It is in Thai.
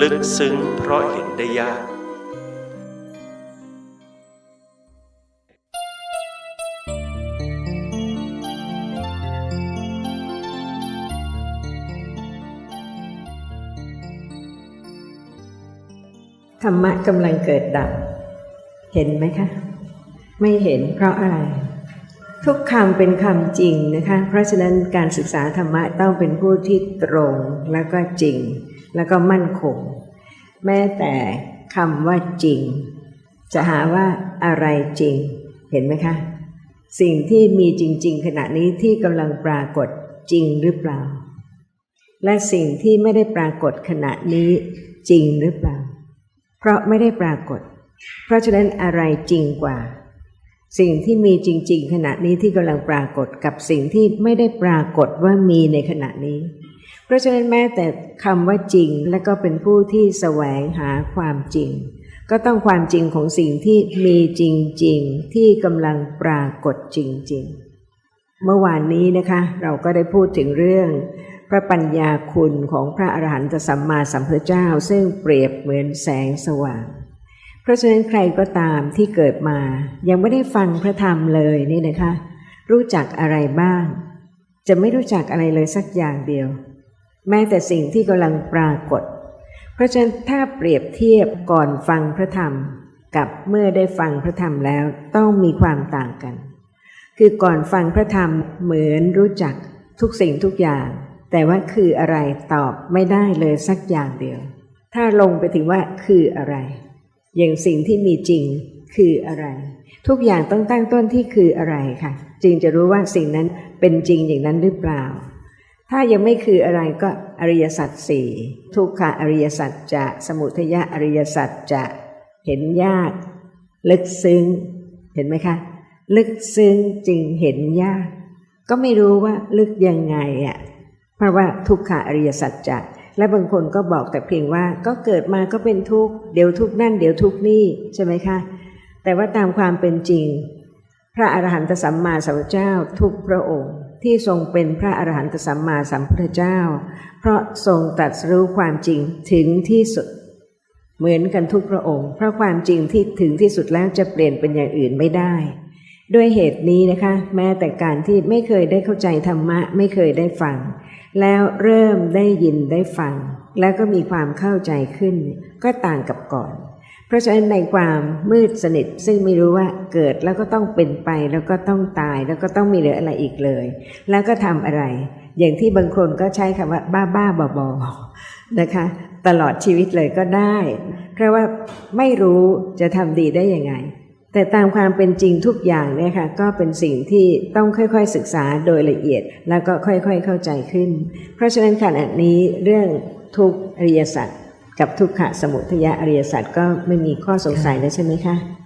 ลึกซึ้งเพราะเห็นได้ยาก ธรรมะกำลังเกิดดับ เห็นไหมคะ ไม่เห็นเพราะอะไรทุกคำเป็นคำจริงนะคะ เพราะฉะนั้นการศึกษาธรรมะต้องเป็นผู้ที่ตรงแล้วก็จริง แล้วก็มั่นคง แม้แต่คำว่าจริง จะหาว่าอะไรจริง เห็นไหมคะ สิ่งที่มีจริง ๆ ขณะนี้ที่กำลังปรากฏจริงหรือเปล่า และสิ่งที่ไม่ได้ปรากฏขณะนี้จริงหรือเปล่า เพราะไม่ได้ปรากฏ เพราะฉะนั้นอะไรจริงกว่า สิ่งที่มีจริง ๆ ขณะนี้ที่กำลังปรากฏกับสิ่งที่ไม่ได้ปรากฏว่ามีในขณะนี้ เพราะฉะนั้นแม้แต่คำว่าจริงและก็เป็นผู้ที่แสวงหาความจริง ก็ต้องความจริงของสิ่งที่มีจริง ๆ ที่กำลังปรากฏจริง ๆ เมื่อวานนี้นะคะเราก็ได้พูดถึงเรื่อง พระปัญญาคุณของพระอรหันตสัมมาสัมพุทธเจ้า ซึ่งเปรียบเหมือนแสงสว่างเพราะฉะนั้นใครก็ตามที่เกิดมา ยังไม่ได้ฟังพระธรรมเลยนี่นะคะ รู้จักอะไรบ้าง จะไม่รู้จักอะไรเลยสักอย่างเดียว แม้แต่สิ่งที่กำลังปรากฏ เพราะฉะนั้นถ้าเปรียบเทียบก่อนฟังพระธรรม กับเมื่อได้ฟังพระธรรมแล้วต้องมีความต่างกัน คือก่อนฟังพระธรรมเหมือนรู้จักทุกสิ่งทุกอย่าง แต่ว่าคืออะไรตอบไม่ได้เลยสักอย่างเดียว ถ้าลงไปถึงว่าคืออะไร อย่างสิ่งที่มีจริงคืออะไร ทุกอย่างต้องตั้งต้นที่คืออะไรค่ะ จึงจะรู้ว่าสิ่งนั้นเป็นจริงอย่างนั้นหรือเปล่า ถ้ายังไม่คืออะไรก็อริยสัจสี่ทุกขะอริยสัจจะสมุทยะอริยสัจจะเห็นยาก ลึกซึ้งเห็นไหมคะ ลึกซึ้งจึงเห็นยาก ก็ไม่รู้ว่าลึกยังไงอะเพราะว่าทุกขะอริยสัจจะและบางคนก็บอกแต่เพียงว่าก็เกิดมาก็เป็นทุกข์เดี๋ยวทุกข์นั่นเดี๋ยวทุกข์นี่ใช่ไหมคะแต่ว่าตามความเป็นจริง พระอรหันตสัมมาสัมพุทธเจ้าทุกพระองค์ ที่ทรงเป็นพระอรหันตสัมมาสัมพุทธเจ้า เพราะทรงตรัสรู้ความจริงถึงที่สุด เหมือนกันทุกพระองค์ เพราะความจริงที่ถึงที่สุดแล้วจะเปลี่ยนเป็นอย่างอื่นไม่ได้ ด้วยเหตุนี้นะคะ แม้แต่การที่ไม่เคยได้เข้าใจธรรมะไม่เคยได้ฟัง แล้วเริ่มได้ยินได้ฟัง แล้วก็มีความเข้าใจขึ้น ก็ต่างกับก่อน เพราะฉะนั้นในความมืดสนิทซึ่งไม่รู้ว่าเกิดแล้วก็ต้องเป็นไป แล้วก็ต้องตายแล้วก็ต้องมีเหลืออะไรอีกเลย แล้วก็ทำอะไร อย่างที่บางคนก็ใช้คำว่าบ้าบ้าบอบอๆนะคะ ตลอดชีวิตเลยก็ได้ เพราะว่าไม่รู้จะทำดีได้ยังไง แต่ตามความเป็นจริงทุกอย่างเนี่ยค่ะก็เป็นสิ่งที่ต้องค่อยๆศึกษาโดยละเอียด แล้วก็ค่อยๆเข้าใจขึ้น เพราะฉะนั้นขณะนี้เรื่องทุกอริยสัจ กับทุกขะสมุทยะอริยสัจก็ไม่มีข้อสงสัยแล้วใช่ไหมคะ